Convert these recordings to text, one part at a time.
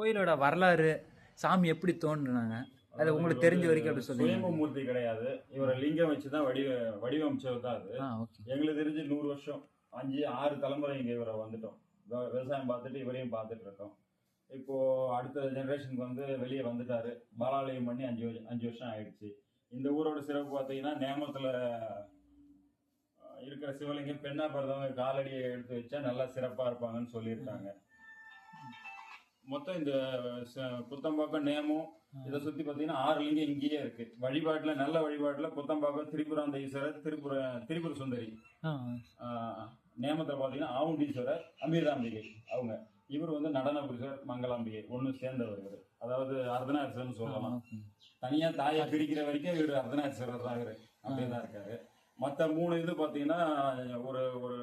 கோயிலோட வரலாறு சாமி எப்படி தோன்றுனாங்க? அது உங்களுக்கு தெரிஞ்ச வரைக்கும் அப்படி சொல்லுங்க. மூர்த்தி கிடையாது. இவரை லிங்கம் வச்சுதான் வடிவ வடிவமைச்சது தான் அது. எங்களுக்கு தெரிஞ்சு நூறு வருஷம் அஞ்சு ஆறு தலைமுறை இங்க இவரை வந்துட்டோம். விவ- விவசாயம் பார்த்துட்டு இவரையும் பார்த்துட்டு இருக்கோம். இப்போ அடுத்த ஜெனரேஷனுக்கு வந்து வெளியே வந்துட்டாரு. பாலாலயம் பண்ணி அஞ்சு அஞ்சு வருஷம் ஆயிடுச்சு. இந்த ஊரோட சிறப்பு பார்த்தீங்கன்னா நேமத்துல இருக்கிற சிவலிங்கம் பெண்ணா பிறந்தவங்க காலடியை எடுத்து வச்சா நல்லா சிறப்பா இருப்பாங்கன்னு சொல்லியிருக்காங்க. மொத்தம் இந்த குத்தம்பாக்கம் நேமம் இதை சுத்தி பாத்தீங்கன்னா ஆறு லிங்கம் இங்கேயே இருக்கு. வழிபாட்டுல நல்ல வழிபாட்டுல குத்தம்பாக்கம் திரிபுராந்த ஈஸ்வரர் திரிபுர திரிபுர சுந்தரி. நேமத்துல பாத்தீங்கன்னா ஆவுண்டீஸ்வரர் அமிர்தாம்பிகை அவங்க. இவர் வந்து நடன புருஷர் மங்களாம்பிகை ஒண்ணு சேர்ந்தவர் இவர். அதாவது அர்த்தநாரீஸ்வரர்னு சொல்லலாம். தனியா தாயை பிரிக்கிற வரைக்கும் இவர் அர்த்தநாரீஸ்வரர் தான் இவரு. அப்படியே தான் இருக்காரு. மத்த மூணு இது பாத்தீங்கன்னா ஒரு ஒரு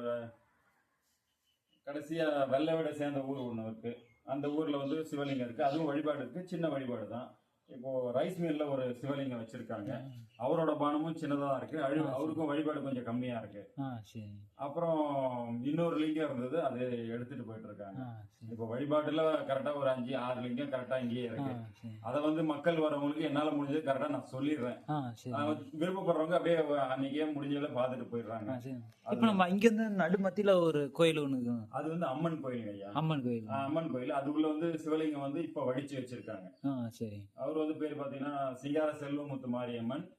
கடைசியா வெள்ளவிட சேர்ந்த ஊர் ஒண்ணு இருக்கு. அந்த ஊரில் வந்து சிவலிங்கம் இருக்குது அதுவும் வழிபாடு இருக்குது சின்ன வழிபாடு தான் இப்போ ரைஸ் மில்ல ஒரு சிவலிங்கம் வச்சிருக்காங்க. அவரோட பானமும் சின்னதா இருக்கு. அவருக்கும் வழிபாடு கொஞ்சம் கம்மியா இருக்கு. அப்புறம் இன்னொரு லிங்கம் இருந்தது அது எடுத்துட்டு போயிட்டு இருக்காங்க. இப்போ வழிபாட்டுல கரெக்டா ஒரு அஞ்சு ஆறு லிங்கம் கரெக்டா இங்கேயே இருக்கு. அதை வந்து மக்கள் வரவங்களுக்கு என்னால முடிஞ்சது கரெக்டா நான் சொல்லிடுறேன். விருப்பப்படுறவங்க அப்படியே அன்னைக்கே முடிஞ்சதை பார்த்துட்டு போயிடுறாங்க. இப்போ நம்ம இங்கேருந்து நடுமத்தியில் ஒரு கோயில் இருக்கு. அது வந்து அம்மன் கோயிலுங்க ஐயா. அம்மன் கோயில். அம்மன் கோயில். அதுக்குள்ள வந்து சிவலிங்கம் வந்து இப்ப வடிச்சு வச்சிருக்காங்க. சரி. அவர் வந்து பேர் பாத்தீங்கன்னா சிங்கார செல்வமுத்து மாரியம்மன்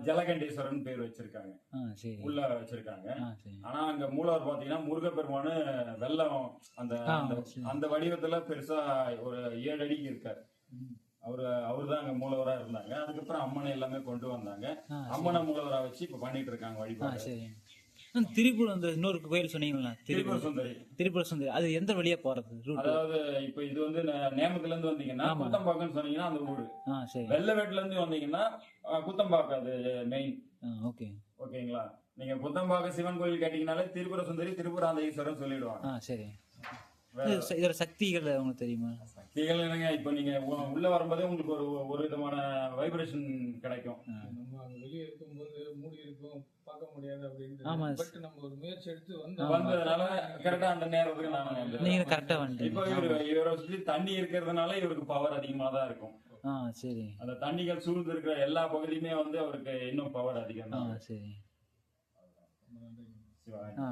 ஜலகண்டேஸ்வரன் பேர் வச்சிருக்காங்க. உள்ள வச்சிருக்காங்க. ஆனா அங்க மூலவர் பாத்தீங்கன்னா முருகப்பெருமானு வெள்ளம் அந்த அந்த- வடிவத்துல பெருசா ஒரு ஏழு அடிக்கு இருக்காரு. ம். அவரு அவர்தான் அங்க மூலவரா இருந்தாங்க. அதுக்கப்புறம் அம்மனை எல்லாமே கொண்டு வந்தாங்க. அம்மனை மூலவரா வச்சு இப்ப பண்ணிட்டு இருக்காங்க வழிபாடு. திரிபுரம் அந்த இன்னொரு கோயில் சொன்னீங்களா திரிபுர. சுந்தரி. திரிபுர சுந்தரி. அது எந்த வழியா போறது அதாவது இப்ப இது வந்து நேமத்துல இருந்து வந்தீங்கன்னா. குத்தம்பாக்கம்னு சொன்னீங்கன்னா அந்த ஊரு. சரி. வெள்ளவேட்டுல இருந்து வந்தீங்கன்னா குத்தம்பாக்கம் அது மெயின் ஓகே. ஓகேங்களா? நீங்க குத்தம்பாக்கம் சிவன் கோயில் கேட்டீங்கனாலே திரிபுர சுந்தரி திரிபுராந்த ஈஸ்வரன் சொல்லிடுவாங்க சரி. இதோட சக்திகள் உங்களுக்கு தெரியுமா? சக்திகள் என்னங்க இப்ப நீங்க உள்ள வரும்போதே உங்களுக்கு ஒரு ஒரு விதமான வைப்ரேஷன் கிடைக்கும். நம்ம வெளியே இருக்கும்போது மூடி இருக்கும் பார்க்க முடியாது ஆமா. அப்படின்னு பட் நம்ம ஒரு முயற்சி எடுத்து வந்து வந்ததுனால கரெக்டா அந்த நேரத்துக்கு நாங்க வந்து நீங்க கரெக்டா இப்ப வந்துட்டீங்க இவரு இவரை சுத்தி தண்ணி இருக்கிறதுனால இவருக்கு பவர் அதிகமா தான் இருக்கும். ஆ சரி. அந்த தண்ணிகள் சூழ்ந்து இருக்கிற எல்லா பகுதியுமே வந்து அவருக்கு இன்னும் பவர் அதிகம் ஆ தான் சரி ஆ.